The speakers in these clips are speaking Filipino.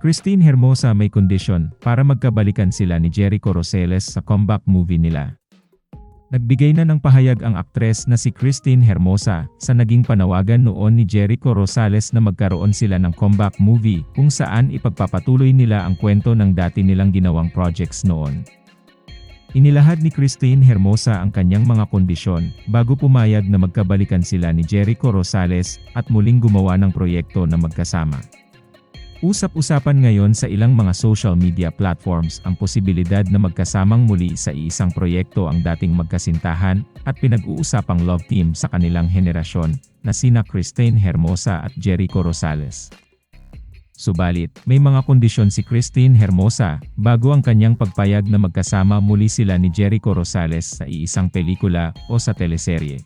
Christine Hermosa may kondisyon para magkabalikan sila ni Jericho Rosales sa comeback movie nila. Nagbigay na ng pahayag ang aktres na si Christine Hermosa sa naging panawagan noon ni Jericho Rosales na magkaroon sila ng comeback movie kung saan ipagpapatuloy nila ang kwento ng dati nilang ginawang projects noon. Inilahad ni Christine Hermosa ang kanyang mga kondisyon bago pumayag na magkabalikan sila ni Jericho Rosales at muling gumawa ng proyekto na magkasama. Usap-usapan ngayon sa ilang mga social media platforms ang posibilidad na magkasamang muli sa iisang proyekto ang dating magkasintahan at pinag-uusapang love team sa kanilang henerasyon na sina Christine Hermosa at Jericho Rosales. Subalit, may mga kondisyon si Christine Hermosa bago ang kanyang pagpayag na magkasama muli sila ni Jericho Rosales sa iisang pelikula o sa teleserye.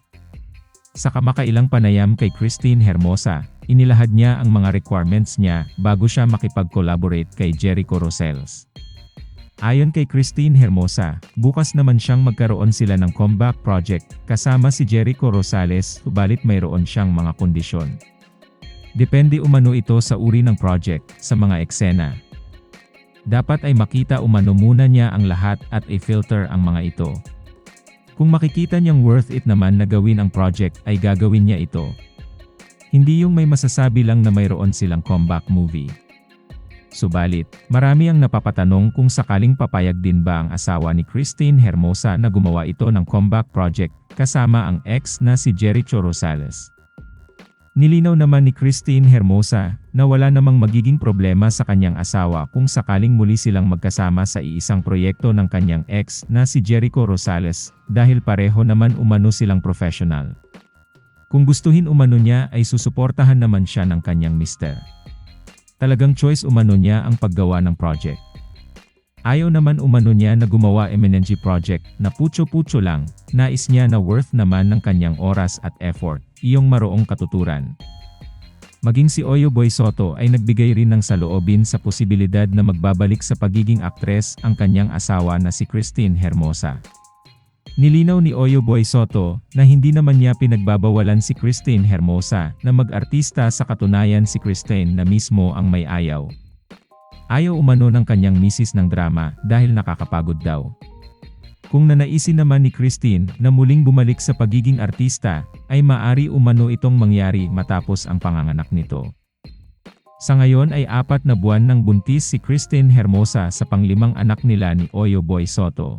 Sa kamakailang panayam kay Christine Hermosa, inilahad niya ang mga requirements niya bago siya makipag-collaborate kay Jericho Rosales. Ayon kay Christine Hermosa, bukas naman siyang magkaroon sila ng comeback project kasama si Jericho Rosales subalit mayroon siyang mga kondisyon. Depende umano ito sa uri ng project, sa mga eksena. Dapat ay makita umano muna niya ang lahat at i-filter ang mga ito. Kung makikita niyang worth it naman na gawin ang project ay gagawin niya ito. Hindi yung may masasabi lang na mayroon silang comeback movie. Subalit, marami ang napapatanong kung sakaling papayag din ba ang asawa ni Christine Hermosa na gumawa ito ng comeback project kasama ang ex na si Jericho Rosales. Nilinaw naman ni Christine Hermosa na wala namang magiging problema sa kanyang asawa kung sakaling muli silang magkasama sa iisang proyekto ng kanyang ex na si Jericho Rosales dahil pareho naman umano silang professional. Kung gustuhin umano niya ay susuportahan naman siya ng kanyang mister. Talagang choice umano niya ang paggawa ng project. Ayaw naman umano niya na gumawa MNNG project na putyo-putyo lang, nais niya na worth naman ng kanyang oras at effort, iyong maroong katuturan. Maging si Oyo Boy Soto ay nagbigay rin ng saloobin sa posibilidad na magbabalik sa pagiging aktres ang kanyang asawa na si Christine Hermosa. Nilinaw ni Oyo Boy Soto na hindi naman niya pinagbabawalan si Christine Hermosa na mag-artista sa katunayan si Christine na mismo ang may ayaw. Ayaw umano ng kanyang misis ng drama dahil nakakapagod daw. Kung nanaisin naman ni Christine na muling bumalik sa pagiging artista, ay maari umano itong mangyari matapos ang panganganak nito. Sa ngayon ay apat na buwan ng buntis si Christine Hermosa sa panglimang anak nila ni Oyo Boy Soto.